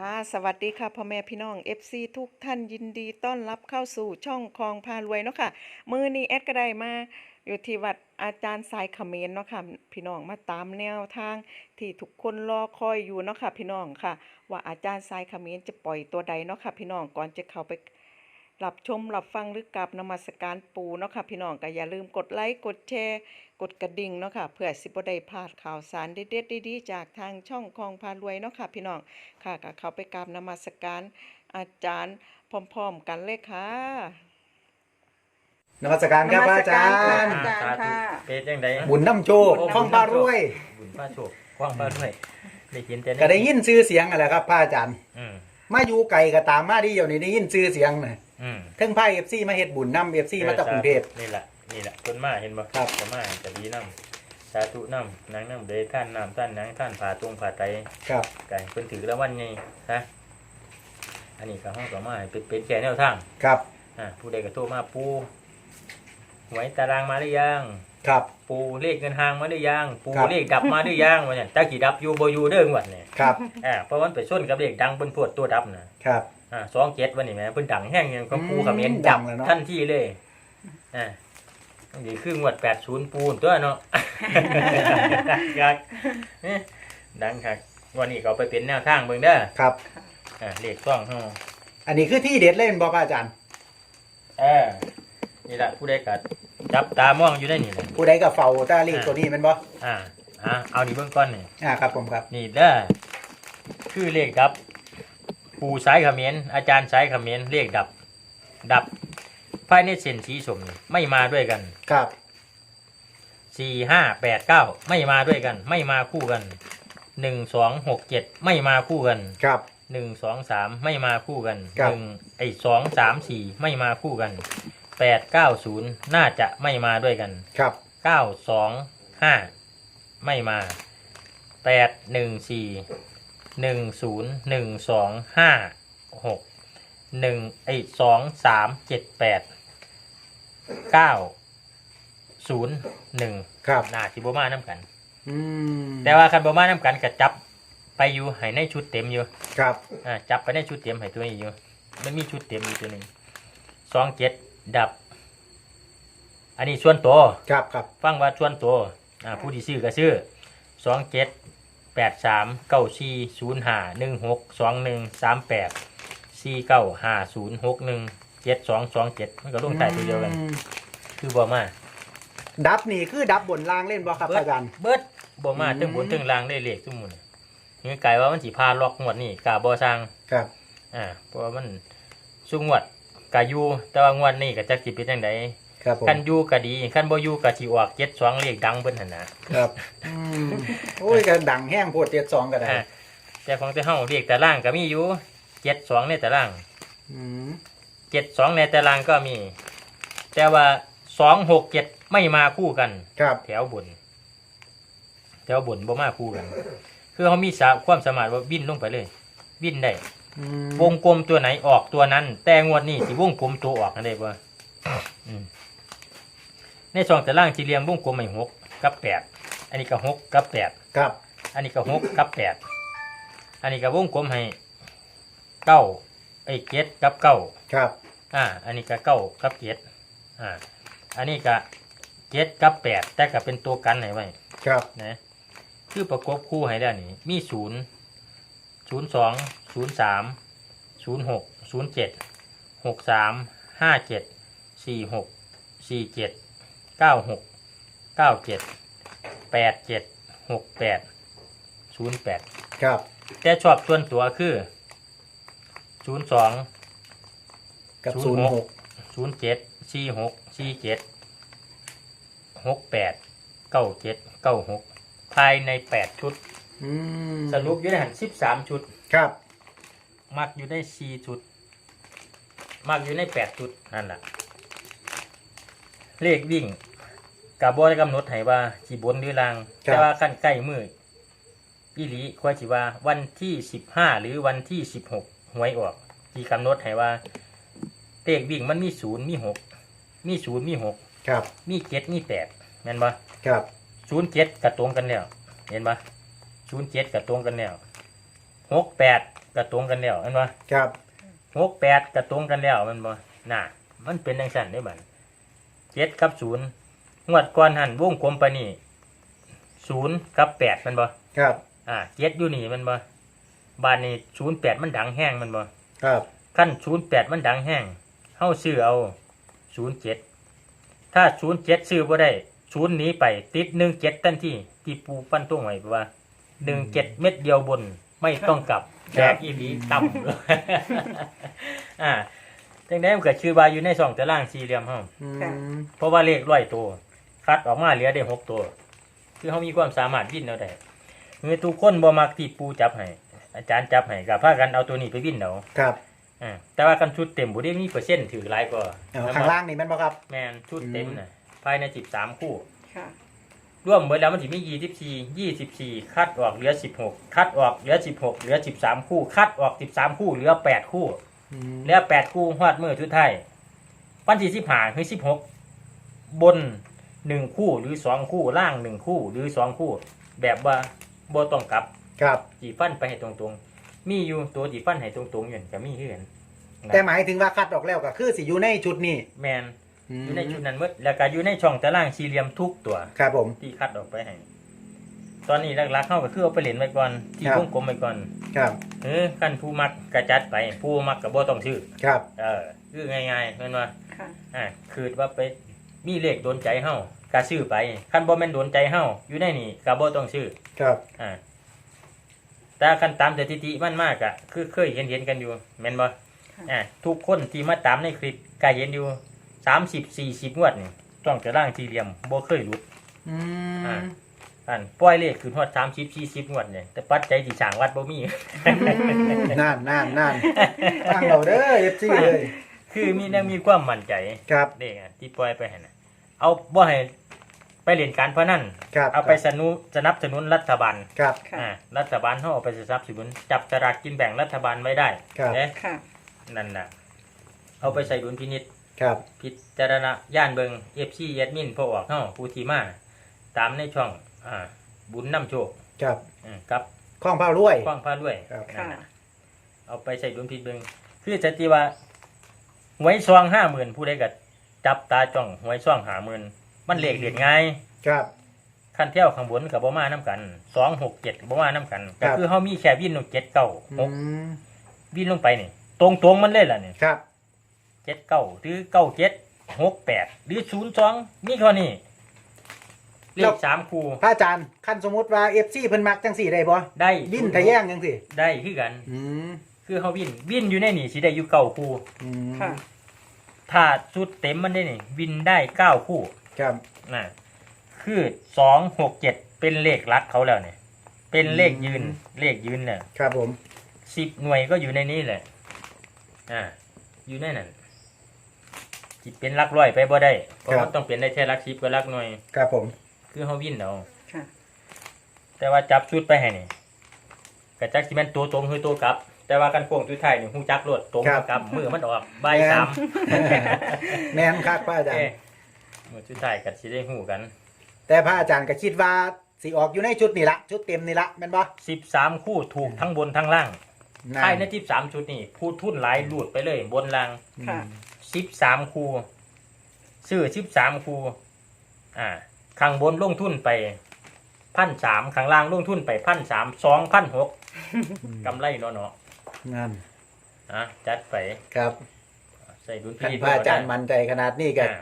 ค่ะ สวัสดีค่ะพ่อแม่พี่น้อง FC ทุกท่านยินดีต้อนรับเข้าสู่ช่องคลองพารวยเนาะค่ะ มือนี้แอดก็ได้มาอยู่ที่วัดอาจารย์สายเขมรเนาะค่ะพี่น้องมาตามแนวทางที่ทุกคนรอคอยอยู่เนาะค่ะพี่น้องค่ะ ว่าอาจารย์สายเขมรจะปล่อยตัวใดเนาะค่ะพี่น้องก่อนจะเข้าไป รับชมรับฟังหรือกราบนมัสการปูเนาะค่ะพี่น้องก็อย่าลืมกดไลค์กดแชร์กดกระดิ่งเนาะค่ะเพื่อสิบ่ได้พลาดข่าวสารเด็ดๆดีๆจากทางช่องคลองพารวยเนาะค่ะพี่น้องค่ะก็เข้าไปกราบนมัสการอาจารย์พร้อมๆกันเลยค่ะนมัสการครับนมัสอาจาการรย์ค่ะอาจารย์ค่ะเป็นยังไงบุญน้ำโชคข้องปลารวย บุญป้าโชคกว้างป้าด้วยได้ยินแต่ก็ได้ยินชื่อเสียงอะไรครับพระอาจารย์อืมมาอยู่ไกลก็ตามมาที่เดียวนี้ได้ยินชื่อเสียงนะ อืมทั้งไพ่เอฟซีมาเฮ็ดบุญน้ำเอฟซีมาจากกรุงเทพ นี่แหละนี่แหละคนมาเห็นบ่ครับ คนมาจะดีน้ำสาธุน้ำนางน้ำเดยท่านน้ำท่านนางท่านผ่าตรงผ่าไตครับ ไก่เพิ่นถือแล้ววันไงนะอันนี้ก็ห้องต่อมาให้เป็นเป็นแก่แนวทางครับ อ่าผู้ใดก็โทรมาปูหวยตารางมาหรือยัง ครับ ปูเลขเงินหางมาหรือยัง ปูครับ เลขดับมาหรือยังว่าเนี่ยตากี่ดับอยู่บ่อยู่เด้องวดเนี่ยครับ อ่าเพราะมันไปส้นกับเลขดังเพิ่นพวดตัวดับน่ะครับ อ่าสองเจ็ดวันนี้แหม่เพิ่นดังแห้งยังก็ปูอืมเขมิ้นดัจับงเลยเนาะทันทีเลยอ่านี่คืองวดแปดศูนย์ปูนตัวเนาะอยากเอ๊ะดังครับวันนี้เขาไปเป็นแนวทางเบิ่งเด้อครับ อ่าเลขต้องเฮา อันนี้คือที่เด็ดเล่นบ่พระอาจารย์ เออนี่แหละผู้ใดกัดจับตามองอยู่ได้นี่แหละผู้ใดก็เฝ้าตาลีตัวนี้แมันบ่อ่าอ่าเอานี่เบื้องก้อนนี่อ่าครับผมครับ นี่เด้อคือเลขดับ ปูสายเขมิ้นอาจารย์สายเขมิ้นเลขดับ ดับภายในเส้นสีสมนี่ไม่มาด้วยกันครับสี่ห้าแปดเก้าไม่มาด้วยกัน ไม่มาคู่กันหนึ่งสองหกเจ็ดไม่มาคู่กันครับหนึ่งสองสามไม่มาคู่กันครับหนึ่งไอ้สองสามสี่ไม่มาคู่กันแปดเก้าศูนย์น่าจะไม่มาด้วยกันครับเก้าสองห้าไม่มาแปดหนึ่งสี่ หนึ่งศูนย์หนึ่งสองห้าหกหนึ่งไอ้สองสามเจ็ดแปดเก้าศูนย์หนึ่งครับ น่าสิบมาน้ำกัน อืมแต่ว่าคันบมาน้ำกันก็จับไปอยู่ให้ในชุดเต็มอยู่ครับ อ่าจับไปในชุดเต็มให้ตัวนี้อยู่ มันมีชุดเต็มอยู่ตัวหนึ่งสองเจ็ดดับ อันนี้ส่วนตัว ครับครับ ฟังว่าส่วนตัวอ่าผู้ที่ซื้อก็ซื้อสองเจ็ด แปดสามเก้าสี่ศูนย์ห้าหนึ่งหกสองหนึ่งสามแปดสี่เก้าห้าศูนย์หกหนึ่งเจ็ดสองสองเจ็ดมันก็ลงใต้ตัวเดียวกัน อืมคือบ่มาดับนี่คือดับบนล่างเล่นบ่ครับพระอาจารย์ เบิดบ่มาอืม ถึงบนถึงล่างได้เลขทุกหมุนนี่กลายว่ามันสิพาล็อกงวดนี่กาบ่สร้าง ครับ อ่าเพราะว่ามันสุงวดกาอยู่แต่ว่างวดนี้ก็จักสิเป็นจังได ครับผมคันอยู่ก็ดีคันบ่อยู่ก็สิออก72เลขดังเพิ่นหั่นน่ะครับอืมโอ้ยก็ดังแห้งโพดเจ็ดสองก็ได้อ่าแต่ของแต่เฮาเลขแต่ล่างก็มีอยู่72ในแต่ล่างอืม72ในแต่ล่างก็มี แต่ว่า267ไม่มาคู่กัน ครับแถวบน แถวบนบ่มาคู่กัน คือเขามีสาความสามารถว่าวิ่นลงไปเลย วิ่นได้ อืมวงกลมตัวไหนออกตัวนั้น แต่งวดนี้สิวงกลมตัวออกนั่นได้ปะอืม ในสองแต่ล่างสี่เหลี่ยมวงกลมไม่หกกับแปดอันนี้ก็หกกับแปดครับ อันนี้ก็หกกับแปดอันนี้ก็วงกลมให้เก้าไอ้เจ็ดกับเก้าครับ อ่า อันนี้ก็เก้ากับเจ็ดอ่า อันนี้ก็เจ็ดกับแปดแต่ก็เป็นตัวกันให้ไว้ครับ นะคือประกบคู่ให้ได้นี่มีศูนย์ศูนย์สองศูนย์สามศูนย์หกศูนย์เจ็ดหกสามห้าเจ็ดสี่หกสี่เจ็ด เก้าหกเก้าเจ็ดแปดเจ็ดหกแปดศูนย์แปดครับ แต่ชอบส่วนตัวคือศูนย์สอง กับศูศูนนย์ย์หหกกศูนย์เจ็ดสี่หกสี่เจ็ดหกแปดเก้าเจ็ดเก้าหกภายในแปดชุด อืมสรุปอยู่ในหันสิบสามชุด ครับ มักอยู่ได้สี่ชุด มักอยู่ในแปดชุดนั่นแหละเลขวิ่ง กับบได้กำหนดให้ว่าสีบนหรือลางแต่ว่าขั้นใกล้มืออีหลีควายสิว่าวันที่สิบห้าหรือวันที่สิบหกหวยออกที่กำหนดให้ว่าเลขวิ่งมันมีศูนย์มีหกมีศูนย์มีหกครับมีเจ็ดมีแปดแม่นปะ ครับศูนย์เจ็ดกับตรงกันแล้ว เห็นปะศูนย์เจ็ดกับตรงกันแล้วหกแปดกระตรงกันแล้วแม่นบ่ครับหกแปดกระตรงกันแล้วแม่นบ่น่ะ มันเป็นจังซั่นเด้บัดเจ็ดกับศูนย์ งวดก่อนหันวงกลมไปนี่ศูนย์กับแปดแม่นบ่ครับ อ่าเจ็ดอยู่นี่แม่นบ่บ้านนี้ศูนย์แปดมันดังแห้งแม่นบ่ครับขั้นศูนย์แปดมันดังแห้งเฮาซื้อเอาศูนย์เจ็ดถ้าศูนย์เจ็ดซื้อบ่ได้ศูนย์หนีไปติดหนึ่งเจ็ดทันทีที่ปูปั้นตุ้งไว้ว่าหนึ่งเจ็ดเม็ดเดียวบนไม่ต้องกลับแจกอีหลีต่ำอ่าจังได้มันเกิดชื่อว่าอยู่ในสองตารางสี่เหลี่ยมเฮาอืค่ะมเพราะว่าเลขร้อยตัว คัดออกมาเหลือได้หกตัว คือเขามีความสามารถวิ่นเอาได้คือทุกคนบ่มักที่ปูจับให้อาจารย์จับให้กับพากันเอาตัวนี้ไปวิ่นเอาครับ อ่าแต่ว่ากันชุดเต็มบ่ได้มีเปอร์เซ็นต์ถือหลายกว่าเอาข้างล่างนี่แม่นบ่ครับ แมนชุดเต็มน่ะภายในสิบสามคู่ ค่ะรวมเบิดแล้วมันสิมียี่สิบสี่ยี่สิบสี่คัดออกเหลือสิบหกคัดออกเหลือสิบหกเหลือสิบสามคู่ คัดออกสิบสามคู่เหลือแปดคู่ อืมเหลือแปดคู่ฮอดมือชุดไทายวันที่สิบห้าคือสิบหกบน หนึ่งคู่หรือสองคู่ล่างหนึ่งคู่หรือสองคู่ แบบว่าบ่ต้องกลับครับ จีฟันไปให้ตรงๆ มีอยู่ตัวจีฟันให้ตรงๆอยู่จะมีคือกันนะแต่หมายถึงว่าคัดออกแล้วก็คือสิอยู่ในชุดนี้แมนอยู่ในชุดนั้นหมดแล้วก็อยู่ในช่องตารางสี่เหลี่ยมทุกตัวครับผมที่คัดออกไปให้ตอนนี้หลักๆเข้าก็คือเอาไปเล่นไว้ก่อน ที่ครับวงกลมไว้ก่อน ครับเออขั้นผู้มักกระจัดไปผู้มักกับบ่ต้องชื่อ ครับ เออคือง่ายๆเห็นว่าค่ะอ่าคือว่าไป มีเลขโดนใจเฮากะซื้อไปคันบ่แม่นโดนใจเฮาอยู่ในนี่ก็บ่ต้องซื้อครับอ่าแต่คันตามสถิติมันมากอะคือเคยเห็นเห็นๆกันอยู่แม่นบ่ค่ะอ่าทุกคนที่มาตามในคลิปก็เห็นอยู่30 40งวดนี่ต้องจะร่างสี่เหลี่ยมบ่เคยหลุดอือ่ามอันปล่อยเลขขึ้นฮอด30 40งวดเนี่ยแต่ปัจจัยที่สร้างวัดบ่มีนั่นนั่นนั่นตั้งเราเด้อเอฟซีเลย คือมีแนวมีความมั่นใจครับ เด็กอะที่ปล่อยไปหั่นน่ะ เอาบ่ให้ไปเล่นการพนันครับเอาไปสนุสนับสนุนรัฐบาลครับค่ะ อ่ารัฐบาลเขาเอาไปสนับสนุนจับสลากกินแบ่งรัฐบาลไว้ได้ครับเอ๊ะค่ะ นั่นน่ะเอาไปใส่ดุลพินิษ ครับพิจารณาย่านเบิงเอฟซีแอดมินพอออกเฮาผู้ที่มาตามในช่องอ่าบุญนำโชคครับอืมกับข้องเผารวยกว้างพาด้วยครับ ค่ะนั่นน่ะเอาไปใส่ดุลพินิจเบิงคือจะตีว่าหวยซองห้าหมื่นผู้ใดก็ จับตาจ้องหวยซองหาหมื่นมันเลขเด็ดง่ายครับ ขั้นเที่ยวข้างบนกับบ่มาน้ำกันสองหกเจ็ดบ่มาน้ำกัน ครัก็บ คือเขามีแค่วินลงเจ็ดเก้าอืหกมวินลงไปนี่ ตรงตรงๆมันเลยล่ะนี่ครับ เจ็ดเก้าหรือเก้าเจ็ดหกแปดหรือศูนย์สองมีเท่านี้เลขสามคู่พระอาจารย์ขั้นสมมติว่าเอฟซีเพิ่นมักจังสี่ได้บ่ได้ดิ้นทะแย่งจังสี่ได้คือกัน อืมคือเขาวินวินอยู่ในนี่สิได้อยู่เก้าคู่อืมค่ะ ถ้าชุดเต็มมันได้นี่วินได้เก้าคู่ครับนะคือสองหกเจ็ดเป็นเลขลักเขาแล้วเนี่ย เป็นเลขยืนเลขยืนเนี่ยครับผมสิบหน่วยก็อยู่ในนี้แหละอ่า อยู่ในนั้นจิเป็นหลักร้อยไปบ่ได้เพราะมันต้องเป็นได้แค่หลักสิบกับหลักหน่วยครับผม คือเฮาวินเอาค่ะแต่ว่าจับชุดไปให้นี่กระจักสิแม่นตัวตรงคือตัวกลับ แต่ว่ากันโค้งสุดท้ายนี่ฮู้จักรวดตรงกับกลับมือมันออกใบายสามแม่นคักพระอาจารเอ้ย์มือสุดท้ายก็สิได้ฮู้กัน แต่พระอาจารย์ก็คิดว่าสิออกอยู่ในชุดนี่ละชุดเต็มนี่ละแม่นบ่13คู่ถูกทั้งบนทั้งล่างนั่นภายใน13ชุดนี่ผู้ทุนหลายรูดไปเลยบนล่างค่ะ สิบสามคูซื้อสิบสามคูอ่าข้างบนลงทุนไปพันสามข้างล่างลงทุนไปพันสามสองพันหกอืมกำไรเนาะเนาะ นั่นอะจัดไปครับใส่ดุลพิท่านนิจพระอาจารย์มั่นใจขนาดนี้ก็อ่า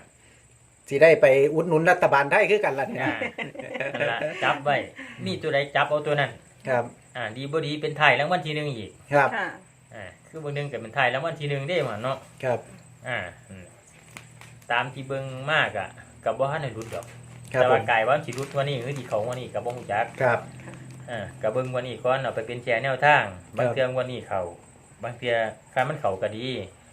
สิได้ไปอุดหนุนรัฐบาลไทยคือกันล่ะเนี่ยอ่านั่นล่ะจับไว้มีตัวใดจับเอาตัวนั้น ครับ อ่า ดีบ่ดีเป็นไทายรางวัลที่หนึ่งอีกครับค่ะอ่าคือบางหนึงก็เป็นไทายรางวัลที่หนึ่งได้หว่าเนาะครับ อ่าอืมตามที่เบิ่งมากอะกับว่าในรุดดอกครับแต่ผว่ามกายว่าสิรุดวันนี้คือที่เขาวันนี้กับบ่ฮู้จักครับ อ่ากับเบิ้งวันนี้ก่อนเอาไปเป็นแชร์แนวทาง บางเทื่อวันนี้เขาบางเทื่อถ้ามันเขาก็ดี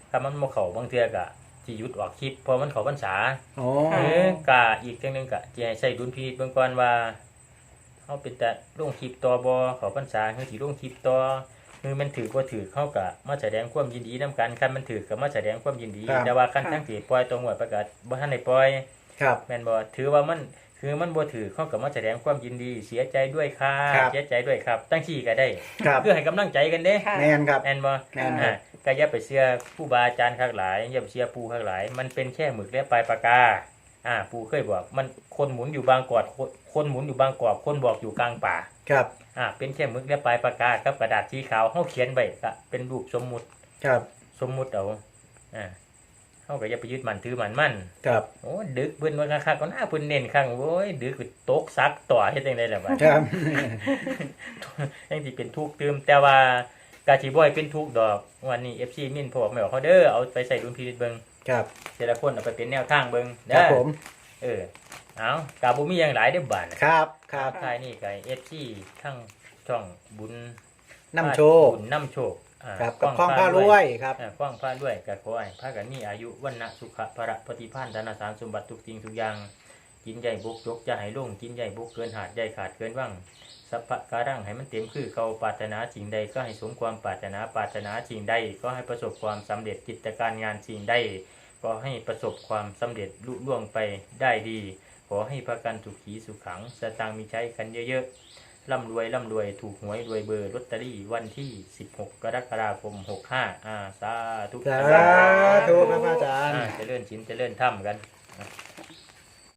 ถ้ามันบ่เขาบางเทื่อก็สิหยุดออกคลิปเพราะมันเขาพรรษาโอ้เออกะอีกจังหนึงก็สิให้ใช้ดุลพินิจเบิ่งก่อนว่าเฮาเป็นแต่ลงคลิปต่อบ่เขาพรรษาคือสิลงคลิปต่อคือมันถือบ่ถือเขาก็มาแสดงความยินดีนํกันคันมันถือก็มาแสดงความยินดีแต่ว่าคันทั้งที่ปล่อยตรงหวดประกาศบ่ทันได้ปล่อยครับแม่นบ่ถือว่ามัน คือมันบ่ถือเขากับมาแสดงความยินดี เสียใจด้วยค่ะครับ เสียใจด้วยครับ ตั้งที่ก็ได้ ครับเพื่อให้กำลังใจกันเด้ค่ะ แมนครับแม่นบ่แม่นครับอ่าก็อย่าไปเชื่อผู้บาอาจารย์ข้างหลายอย่าไปเชื่อปู่ข้างหลาย มันเป็นแค่หมึกและปลายปากกาอ่าปู่เคยบอก มันคนหมุนอยู่บางกอดคนคนหมุนอยู่บางกอกคนบอกอยู่กลางป่า ครับอ่าเป็นแค่หมึกและปลายปากกากับกระดาษสีขาวเฮาเขียนไว้ก็เป็นรูปสมมุติ ครับ สมมุติเอาอ่า เฮาก็อย่าไปยึดมันถือมันมั่นครับโอ้ดึกเพิ่นว่าคักๆก็น่าเพิ่นเน้นข้างโอ้ยดึกก็ตกซักต่อเฮ็ดจังได๋ล่ะบัดครับยังสิเป็นทุกข์ตื่มแต่ว่ากาสิบ่ให้เป็นทุกข์ดอก วันนี้ FC มินพอกไม่บอกเขาเด้อเอาไปใส่ดุลพินิจเบิ่งครับแต่ละคนเอาไปเป็นแนวทางเบิ่งคเด้รับอผมเออเอากาบ่มีหยังหลายเด้อบัดน่ะครับ ครับท้ายนี่ก็ FC ทั้งช่องบุญน้ำโชคบุญน้ำโชค อ่าครับกับคล้องผ้ารวยครับ อ่ากว้างผ้ารวยก็ขอให้พากันมีอายุวันนะสุขะพระปฏิภาณธนสารสมบัติทุกสิ่งทุกอย่าง กินใหญ่บุกยกจะให้ลงกินใหญ่บุกเกินหาดใหญ่ขาดเกินว่างสัพพะการังให้มันเต็มคือเขาปรารถนาสิ่งใดก็ให้สมความปรารถนาปรารถนาสิ่งใดก็ให้ประสบความสำเร็จกิจการงานสิ่งใดก็ให้ประสบความสำเร็จลุล่วงไปได้ดี ขอให้ประกันสุขีสุขขังสตางค์มีใช้กันเยอะๆ ร่ำรวยร่ำรวยถูกหวยรวยเบอร์ลอตเตอรี่วันที่ 16 กรกฎาคม 65อ่าสาธุสาธุครับอาจารย์อ่าเจริญชินเจริญถ้ำกันค